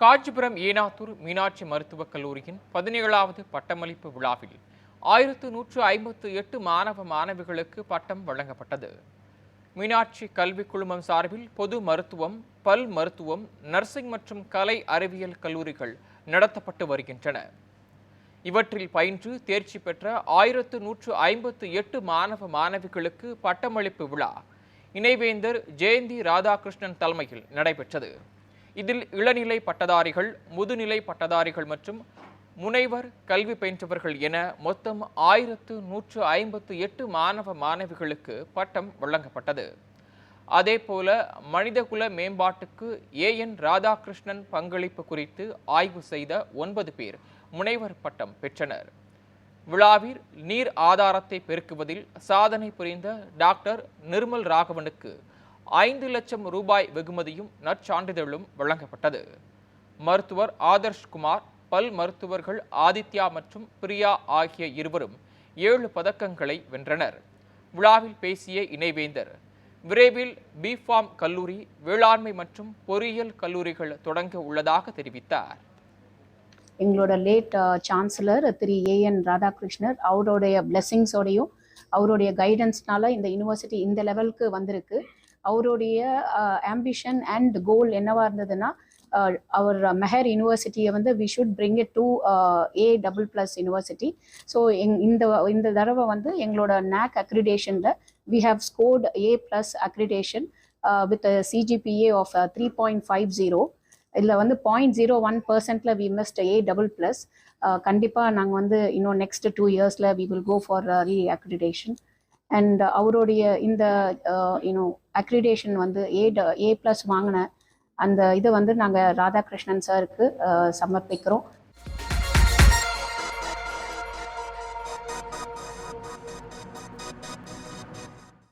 காஞ்சிபுரம் ஏனாத்தூர் மீனாட்சி மருத்துவக் கல்லூரியின் பதினேழாவது பட்டமளிப்பு விழாவில் ஆயிரத்து நூற்று ஐம்பத்து எட்டு மாணவ மாணவிகளுக்கு பட்டம் வழங்கப்பட்டது. மீனாட்சி கல்விக் குழுமம் சார்பில் பொது மருத்துவம் பல் மருத்துவம் நர்சிங் மற்றும் கலை அறிவியல் கல்லூரிகள் நடத்தப்பட்டு வருகின்றன. இவற்றில் பயின்று தேர்ச்சி பெற்ற ஆயிரத்து நூற்று ஐம்பத்து எட்டு மாணவ மாணவிகளுக்கு பட்டமளிப்பு விழா இணைவேந்தர் ஜெயந்தி ராதாகிருஷ்ணன் தலைமையில் நடைபெற்றது. இதில் இளநிலை பட்டதாரிகள் முதுநிலை பட்டதாரிகள் மற்றும் முனைவர் கல்வி பயின்றவர்கள் என மொத்தம் ஆயிரத்து நூற்று ஐம்பத்து எட்டு மாணவ மாணவிகளுக்கு பட்டம் வழங்கப்பட்டது. அதேபோல மனிதகுல மேம்பாட்டுக்கு ஏ. என். ராதாகிருஷ்ணன் பங்களிப்பு குறித்து ஆய்வு செய்த ஒன்பது பேர் முனைவர் பட்டம் பெற்றனர். விழாவில் நீர் ஆதாரத்தை பெருக்குவதில் சாதனை புரிந்த டாக்டர் நிர்மல் ராகவனுக்கு ஐந்து லட்சம் ரூபாய் வெகுமதியும் நற்சான்றிதழும் வழங்கப்பட்டது. மருத்துவர் ஆதர்ஷ் குமார் பல் மருத்துவர்கள் ஆதித்யா மற்றும் பிரியா ஆகிய இருவரும் ஏழு பதக்கங்களை வென்றனர். விழாவில் பேசிய இணைவேந்தர் விரைவில் பிஃபார்ம் கல்லூரி வேளாண்மை மற்றும் பொறியியல் கல்லூரிகள் தொடங்க உள்ளதாக தெரிவித்தார். எங்களோட late chancellor uh, Thiru AN Radhakrishnar அவருடைய பிளெஸ்ஸிங்ஸோடையும் அவருடைய கைடன்ஸ்னால இந்த யூனிவர்சிட்டி இந்த லெவலுக்கு வந்திருக்கு. அவருடைய ஆம்பிஷன் அண்ட் கோல் என்னவா இருந்ததுன்னா அவர் மெஹர் யூனிவர்சிட்டியை வந்து we should bring it to A double plus university so எங் இந்த இந்த தடவை வந்து எங்களோட NAAC அக்ரிடேஷனில் we have scored A plus accreditation with CGPA of three point five zero இதில் வந்து point zero one பர்சன்ட்ல we missed A double plus கண்டிப்பாக நாங்கள் வந்து இன்னும் நெக்ஸ்ட் டூ இயர்ஸில் we will go for reaccreditation and அவருடைய இந்த யூனோ அக்ரிடேஷன் வந்து ஏ ஏ ப்ளஸ் வாங்கின அந்த இதை வந்து நாங்கள் ராதாகிருஷ்ணன் சாருக்கு சமர்ப்பிக்கிறோம்.